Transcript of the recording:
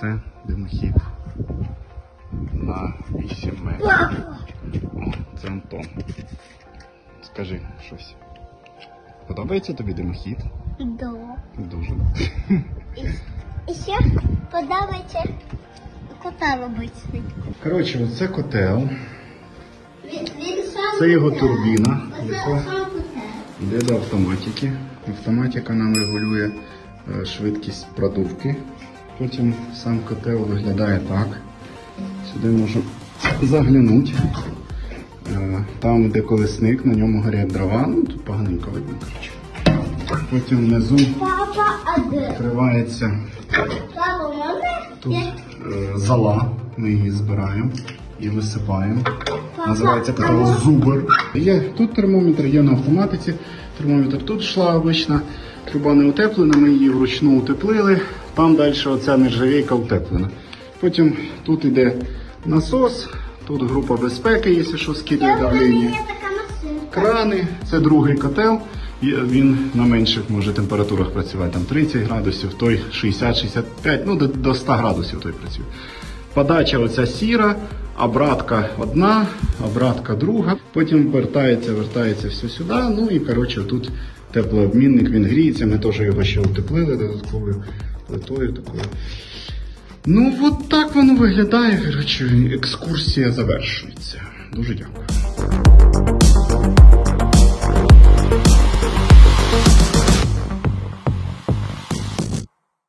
Це димохід на 8 метрів. О, це Антон. Скажи щось. Подобається тобі димохід? Да. Дуже. І ще подобається робити швидко. Коротше, оце котел. Це його турбіна, яка йде до автоматики. Автоматика нам регулює е, швидкість продувки. Потім сам котел виглядає так. Сюди можу заглянути. Е, Там, де колесник, на ньому горять дрова. Ну, тут поганенько видно, коротше. Потім внизу відкривається Тут е, зола, ми її збираємо і висипаємо. Називається котел зубр. Є тут термометр, є на автоматиці. Термометр тут йшла обична. Труба не утеплена, ми її вручну утеплили. Там далі оця нержавійка утеплена. Потім тут іде насос, тут група безпеки, якщо що скидає давлення. Крани, це другий котел. Він на менших може температурах працювати, там 30 градусів, той 60-65, ну до 100 градусів той працює. Подача оця сіра, обратка одна, обратка друга. Потім вертається, вертається все сюди. Ну і коротше тут теплообмінник, він гріється. Ми теж його ще утеплили додатковою плитою такою. Ну, от так воно виглядає. Коротше, екскурсія завершується. Дуже дякую.